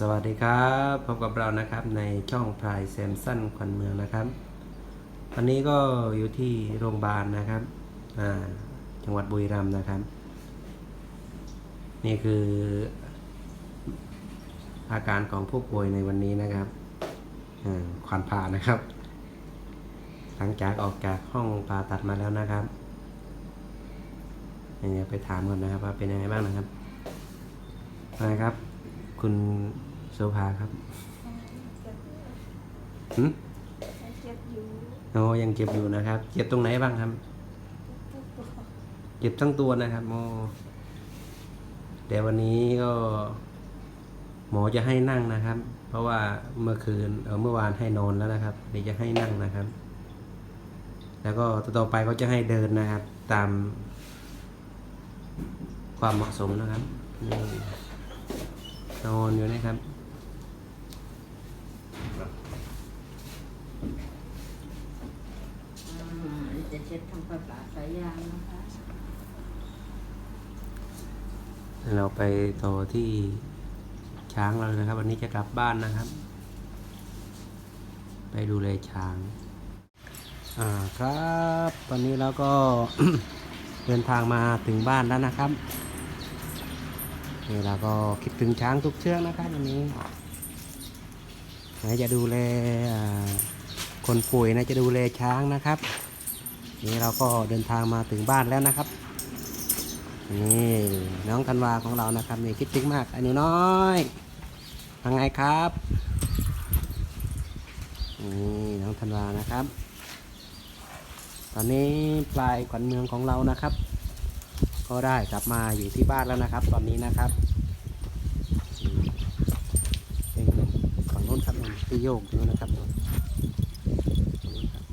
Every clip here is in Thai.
สวัสดีครับพบกับเรานะครับในช่องพลายแซมสันขวัญเมืองนะครับวันนี้ก็อยู่ที่โรงพยาบาลนะครับจังหวัดบุรีรัมย์นะครับ นี่คือ อาการของผู้ป่วยในวันนี้นะครับขวัญผ่านะครับ หลังจากออกจากห้องผ่าตัดมาแล้วนะครับเดี๋ยวไปถามก่อนนะครับว่าเป็นยังไงบ้างนะครับนะครับ คุณโซภาครับหืมเจ็บอยู่โอ้ยังเจ็บอยู่นะครับเจ็บตรงไหนบ้างครับเจ็บทั้งตัวนะครับโอ้แต่วันนี้ก็ หมอจะให้นั่งนะครับ เพราะว่าเมื่อคืนเออเมื่อวานให้นอนแล้วนะครับเดี๋ยวจะให้นั่งนะครับ แล้วก็ต่อไปก็จะให้เดินนะครับ ตามความเหมาะสมนะครับ นี่นอนอยู่นะครับอ่าจะเช็ดทำความสะอาดสายยางนะคะเราไปต่อที่ช้างเราเลยนะครับ วันนี้จะกลับบ้านนะครับ ไปดูแลช้าง อ่าครับ วันนี้เราก็เดินทางมาถึงบ้านแล้วนะครับ นี่เราก็คิดถึงช้างทุกเชือกนะครับวันนี้ไหนจะดูแลคนป่วยนะจะดูแลช้างนะครับ นี่เราก็เดินทางมาถึงบ้านแล้วนะครับนี่น้องธันวาของเรานะครับนี่คิดถึงมากอันนี้น้อยทางไงครับนี่น้องธันวานะครับ ตอนนี้ปลายขวัญเมืองของเรานะครับ ก็ได้กลับมาอยู่ที่บ้านแล้วนะครับ ตอนนี้นะครับเป็นฝั่งโน้นครับนที่โยกอยู่นะครับนู่นตรงนู้นครับ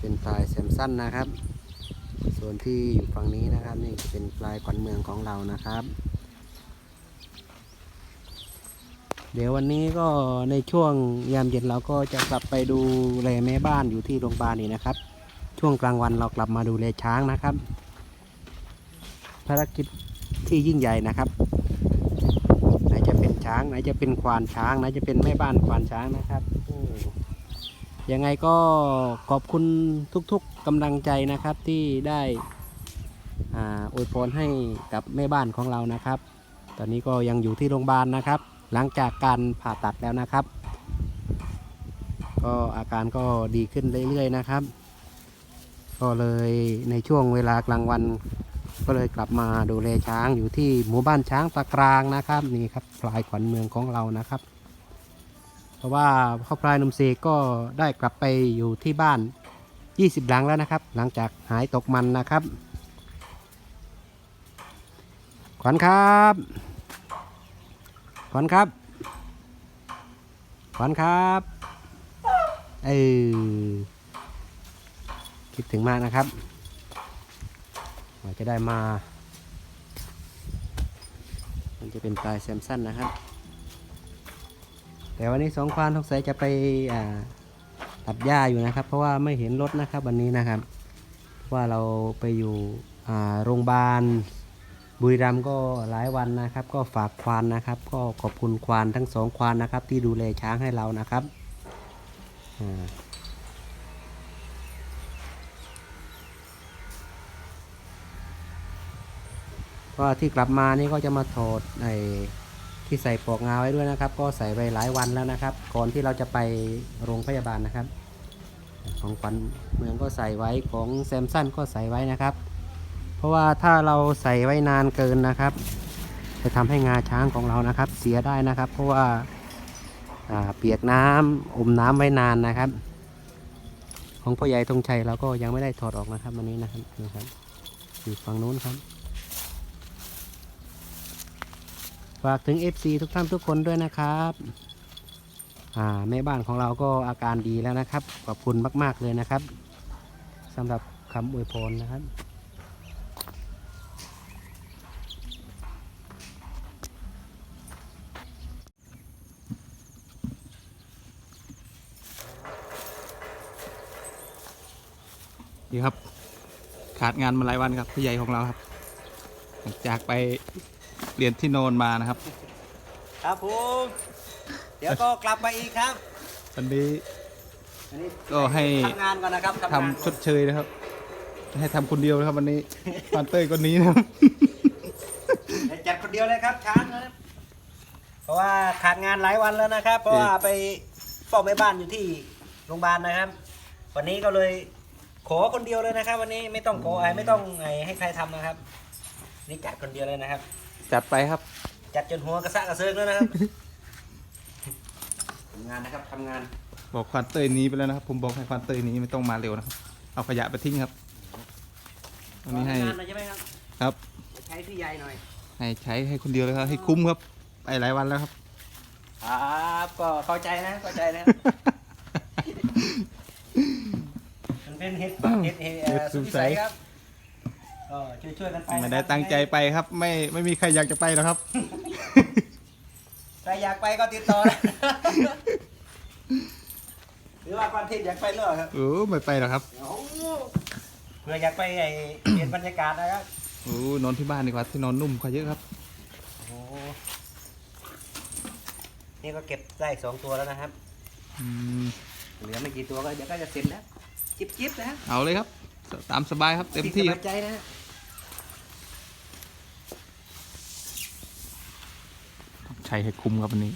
เป็นปลายแซมสั้นนะครับ ส่วนที่อยู่ฝั่งนี้นะครับ นี่เป็นปลายขวัญเมืองของเรานะครับ เดี๋ยววันนี้ก็ในช่วงยามเย็นเราก็จะกลับไปดูแลแม่บ้านอยู่ที่โรงพยาบาลนี่นะครับ ช่วงกลางวันเรากลับมาดูแลช้างนะครับ ภารกิจที่ยิ่งใหญ่นะครับ ไหนจะเป็นช้าง ไหนจะเป็นควานช้าง ไหนจะเป็นแม่บ้านควานช้างนะครับยังไงก็ขอบคุณทุกๆกำลังใจนะครับที่ได้อวยพรให้กับแม่บ้านของเรานะครับ ตอนนี้ก็ยังอยู่ที่โรงพยาบาลนะครับ หลังจากการผ่าตัดแล้วนะครับ ก็อาการก็ดีขึ้นเรื่อยๆนะครับ ก็เลยในช่วงเวลากลางวัน ก็เลยกลับมาดูแลช้างอยู่ที่หมู่บ้านช้างตะกรางนะครับนี่ครับปลายขวัญเมืองของเรานะครับ เพราะว่าพ่อพลายหนุ่มเสกก็ได้กลับไปอยู่ที่บ้าน 20 หลังแล้วนะครับ หลังจากหายตกมันนะครับ ขวัญครับ ขวัญครับ ขวัญครับเออ คิดถึงมากนะครับว่าจะได้มา มันจะเป็นปลายแซมสันนะครับ แต่วันนี้สองควานทกสายจะไปตัดหญ้าอยู่นะครับ เพราะว่าไม่เห็นรถนะครับวันนี้นะครับ ว่าเราไปอยู่โรงพยาบาลบุรีรัมย์ก็หลายวันนะครับ ก็ฝากควานนะครับ ก็ขอบคุณควานทั้งสองควานนะครับ ที่ดูแลช้างให้เรานะครับ ก็ที่กลับมานี่ก็จะมาถอดไอ้ที่ใส่ปลอกงาไว้ด้วยนะครับ ก็ใส่ไปหลายวันแล้วนะครับ ก่อนที่เราจะไปโรงพยาบาลนะครับ ของขวัญเมืองก็ใส่ไว้ของแซมสันก็ใส่ไว้นะครับ เพราะว่าถ้าเราใส่ไว้นานเกินนะครับ จะทำให้งาช้างของเรานะครับ เสียได้นะครับ เพราะว่าอ่าเปียกน้ำอมน้ำไว้นานนะครับ ของพ่อใหญ่ธงชัยเราก็ยังไม่ได้ถอดออกนะครับวันนี้นะครับนะครับอยู่ฝั่งนู้นครับ ฝากถึง FC ทุกท่านทุกคนด้วยนะครับอ่าแม่บ้านของเราก็อาการดีแล้วนะครับ ขอบคุณมาก ๆ เลยนะครับสำหรับคำอวยพรนะครับดีครับ ขาดงานมาหลายวันครับผู้ใหญ่ของเราครับ จากไป เปลี่ยนที่นอนมานะครับ ครับผมเดี๋ยวก็กลับมาอีกครับวันนี้ อันนี้ก็ให้ ทำงานก่อนนะครับทำงานชก่อนดเชยนะครับ ให้ทำคนเดียวนะครับวันนี้ ปานเต้ยคนนี้นะครับ เดี๋ยวจัดคนเดียวเลยครับช้างนะครับเพราะว่าขาดงานหลายวันแล้วนะครับ เพราะว่าไปเฝ้าแม่บ้านอยู่ที่โรงพยาบาลนะครับ วันนี้ก็เลยขอคนเดียวเลยนะครับ วันนี้ไม่ต้องขอไอ้ไม่ต้องไอ้ให้ใครทำนะครับ นี่จัดคนเดียวเลยนะครับ จัดไปครับ จัดจนหัวกระซะกระเซิงแล้วนะครับ ทำงานนะครับทำงานบอกควานเต้ยหนี้ไปแล้วนะครับ ผมบอกให้ควานเต้ยหนี้ไม่ต้องมาเร็วนะครับ เอาขยะไปทิ้งครับวันนี้ให้ทำงานหน่อยใช่ไหมครับครับ ใช้พี่ใหญ่หน่อย ให้ใช้ให้คนเดียวเลยครับ ให้คุ้มครับ ไปหลายวันแล้วครับ ครับก็เข้าใจนะเข้าใจนะมันเป็นเห็ดเห็ดเห็ดเอ่อเห็ดสุสุดดใสใสครับ ก็ช่วยช่วยๆกันไปไม่นะได้ครับตั้งใจไปครับ ไม่ไม่มีใครอยากจะไปหรอกครับ ใครอยากไปก็ติดต่อนะหรือว่าความทิพย์อยากไปหรือเปล่าครับโอ้ไม่ไปหรอกครับโอ้โหเพื่ออยากไปไอ้เปลี่ยนบรรยากาศนะครับโอ้นอนที่บ้านดีกว่าที่นอนนุ่มกว่าเยอะครับโอ้โหนี่ก็เก็บได้สองตัวแล้วนะครับอืมเหลือไม่กี่ตัวก็เดี๋ยวก็จะเสร็จแล้ว จิบจิบๆนะฮะเอาเลยครับ ตามสบายครับเต็มที่สครับบายใจนะ ฮะใช้ให้คุ้มครับวันนี้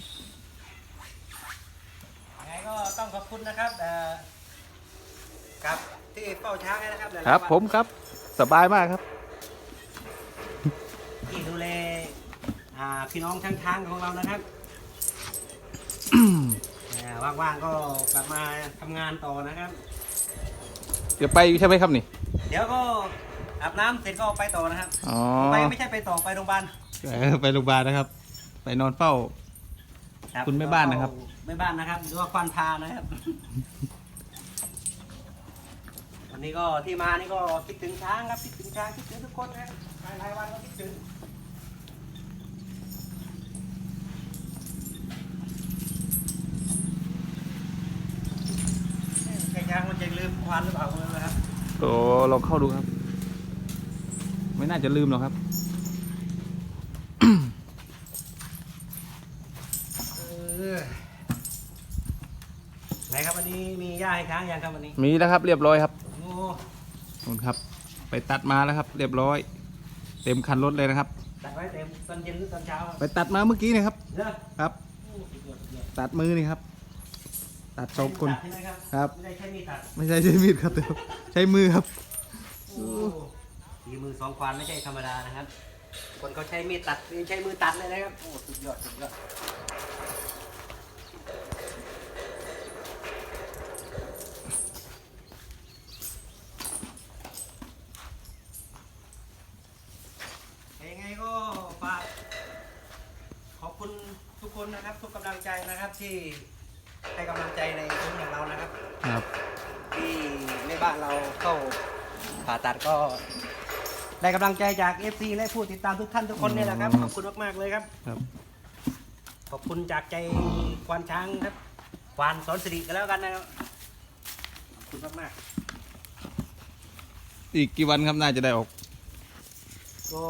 ยังไงก็ต้องขอบคุณนะครับเอ่อกับที่เฝ้าช้างให้นะครับหลายๆครับ วันผมครับสบายมากครับ ที่ดูแลอ่าพี่น้องช้างช้างๆของเรานะครับเอ่อว่างๆก็กลับมาทำงานต่อนะครับเดี๋ยวไปใช่ไหมครับนี่เดี๋ยวก็อาบน้ำเสร็จก็ไปต่อนะครับ อ๋อไปไม่ใช่ไปต่อไปโรงพยาบาลเออไปโรงพยาบาลนะครับ ไปนอนเฝ้า รับคุณแม่บ้านนะครับ แม่บ้านนะครับหรือว่าควันพานะครับ วันนี้ก็ที่มานี่ก็คิดถึงช้างครับคิดถึงช้างคิดถึงทุกคนนะครับหลายๆวันก็คิดถึงไก่ช้างมันจะลืมควันหรือเปล่าไม่รู้นะครับโอ้ลองเข้าดูครับ ไม่น่าจะลืมหรอกครับ เออ ไงครับวันนี้มีหญ้าให้ช้างยังครับวันนี้มีแล้วครับเรียบร้อยครับโอ้นู่นครับ ไปตัดมาแล้วครับ เรียบร้อย เต็มคันรถเลยนะครับ ตัดไว้เต็มตอนเย็นหรือตอนเช้าครับไปตัดมาเมื่อกี้เนะครับ เนอะครับ โอ้สุดยอดสุดยอดตัดมือนี่ครับ ตัดสองคน ใช่ไหมครับครับ ไม่ได้ใช้มีดตัดไม่ใช่ใช้มีดครับแต่ใช้มือครับ โอ้ฝีมือสองควานไม่ใช่ธรรมดานะครับ คนเขาใช้มีดตัดนี่ใช้มือตัดเลยนะครับโอ้สุดยอดสุดยอดยังไงก็ฝากขอบคุณทุก คนนะครับทุกกำลังใจนะครับที่ให้กำลังใจในทีมอย่างเรานะครับ ครับ ที่แม่บ้านเราเข้าผ่าตัดก็ ได้กำลังใจจาก FC และผู้ติดตามทุกท่านทุกคนเนี่ยแหละครับ ขอบคุณมากๆเลยครับ ครับ ขอบคุณจากใจควานช้างครับ ควานสอนสิริกันแล้วกันนะครับ ขอบคุณมากอีกกี่วันครับน่าจะได้ออกๆ ก็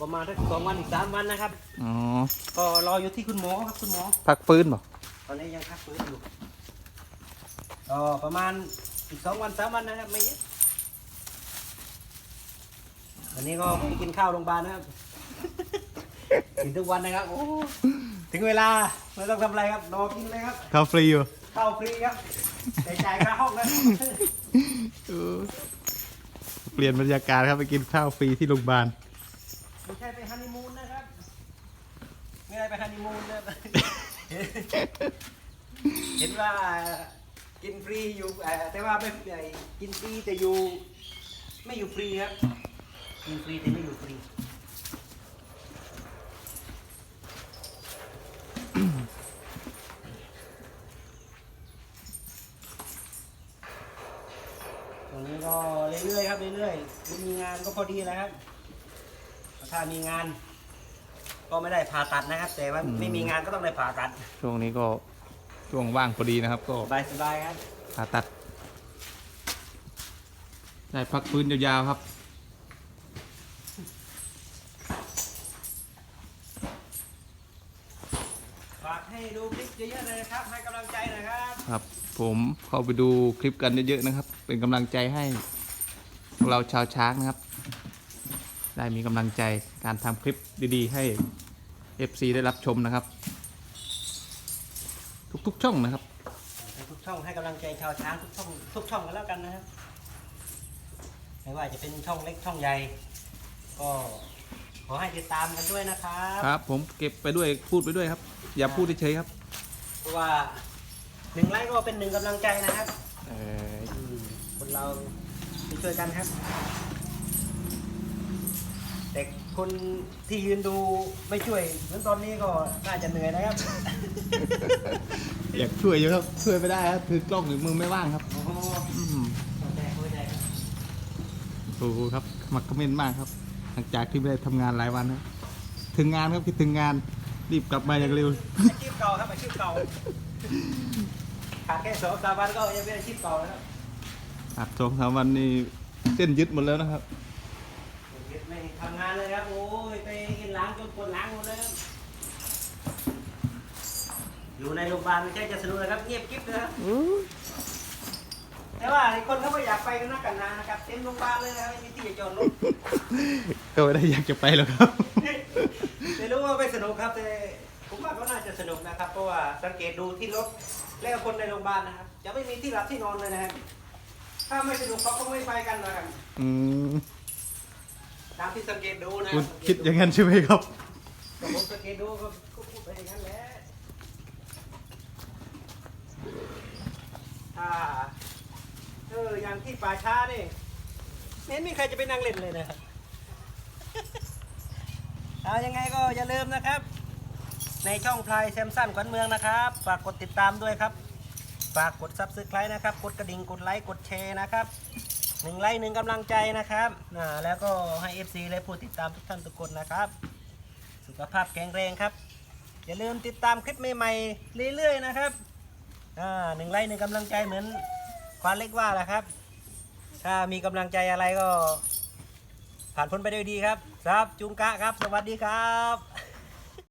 ประมาณสักสองวันอีกสามวันนะครับ อ๋อ ก็รออยู่ที่คุณหมอครับคุณหมอ พักฟื้นเปล่าตอนนี้ยังพักฟื้นอยู่ก็ประมาณอีกสองวันสามวันนะครับไม่เยอะวันนี้ก็ไปกินข้าวโรงพยาบาลนะครับ กินทุกวันนะครับ โอ้ถึงเวลาไม่ต้องทำอะไรครับรอกินเลยครับข้าวฟรีอยู่ข้าวฟรีครับแต่จ่ายค่าห้องนะเปลี่ยนบรรยากาศครับไปกินข้าวฟรีที่โรงพยาบาล ไม่ใช่ไปฮันนีมูนนะครับ นีมูนนะครับเห็นว่ากินฟรีอยู่เอ่อแต่ว่าไม่เอ่กินฟรีแต่อยู่ไม่อยู่ฟรีครับกินฟรีแต่ไม่อยู่ฟรีตรงนี้ก็เรื่อยๆครับเรื่อยๆมีงานก็พอดีแล้วครับถ้ามีงาน ก็ไม่ได้ผ่าตัดนะครับ แต่ว่าอืมไม่มีงานก็ต้องได้ผ่าตัดช่วงนี้ก็ช่วงว่างพอดีนะครับ ก็สบายสบายๆครับผ่าตัด ได้พักฟื้นยาวๆครับ ฝากให้ดูคลิปเยอะๆเลยนะครับ ให้กำลังใจหน่อยครับครับ ผมเข้าไปดูคลิปกันเยอะๆนะครับ เป็นกำลังใจให้พวกเราชาวช้างนะครับ ได้มีกำลังใจการทำคลิปดีๆ ให้ FC ได้รับชมนะครับ ทุกๆช่องนะครับ ทุกช่องให้กำลังใจชาวช้างทุกช่องทุกช่องกันแล้วกันนะครับ ไม่ว่าจะเป็นช่องเล็กช่องใหญ่ ก็ขอให้ติดตามกันด้วยนะครับ ครับ ผมเก็บไปด้วยพูดไปด้วยครับ อย่าพูดเฉยๆครับเพราะว่าหนึ่งไลค์ก็เป็นหนึ่งกำลังใจนะครับ เอออืมคนเราช่วยกันครับ แต่คนที่ยืนดูไม่ช่วยเหมือนตอนนี้ก็น่าจะเหนื่อยนะครับ อยากช่วยเยอะครับช่วยไม่ได้ครับถือกล้องหรือมือไม่ว่างครับ โอ้โหอืมเข้าใจเข้าใจครับโอ้โหครับมักคอมเมนต์มากครับ หลังจากที่ไม่ได้ทำงานหลายวันครับถึงงานครับคิดถึงงานรีบกลับมาอย่างเร็ว อาชีพเก่าครับอาชีพเก่าขาดแค่สองสามวันก็ยังเป็นอาชีพเก่าแล้วครับ อัดสองสามวันนี่เส้นยึดหมดแล้วนะครับไม่ทำงาน เลยครับ โอ้ยไปกินล้างจนปวดล้างหมดเลยครับอยู่ในโรงพยาบาลไม่ใช่จะสนุกนะครับ เงียบกิ๊บนะครับแต่ว่าคนเขาไม่อยากไปกันนักกันนานะครับ เต็มโรงพยาบาลเลยนะครับไม่มีที่จะจอดรถ ก็ไม่ได้อยากจะไปหรอกครับ ไม่รู้ว่าไปสนุกครับแต่ผมว่าก็น่าจะสนุกนะครับ เพราะว่าสังเกตดูที่รถแล้วคนในโรงพยาบาลนะครับจะไม่มีที่หลับที่นอนเลยนะครับถ้าไม่สนุกเขาก็ไม่ไปกันนะครับ อืม ตามที่สังเกตดูนะคุณสังเกคิดตอย่างนั้นใช่ไหมครับ ก็ผมสังเกตดูก็ก็พูดไปอย่างนั้นแหละถ้าเอออย่างที่ป่าช้านี่ไม่เห็นมีใครจะไปนั่งเล่นเลยนะครับเอายังไงก็อย่าลืมนะครับ ในช่องพลายแซมสันขวัญเมืองนะครับฝากกดติดตามด้วยครับฝากกดซับสไครต์นะครับ กดกระดิ่งกดไลค์กดแชร์นะครับ หนึ่งไลค์หนึ่งกำลังใจนะครับอ่าแล้วก็ให้ FC และผู้ติดตามทุกท่านทุกคนนะครับ สุขภาพแข็งแรงครับ อย่าลืมติดตามคลิปใหม่ๆเรื่อยๆนะครับหนึ่งไลค์หนึ่งกำลังใจเหมือนควานเล็กว่าแหละครับ ถ้ามีกำลังใจอะไรก็ ผ่านพ้นไปด้วยดีครับ ครับจุงกะครับ สวัสดีครับ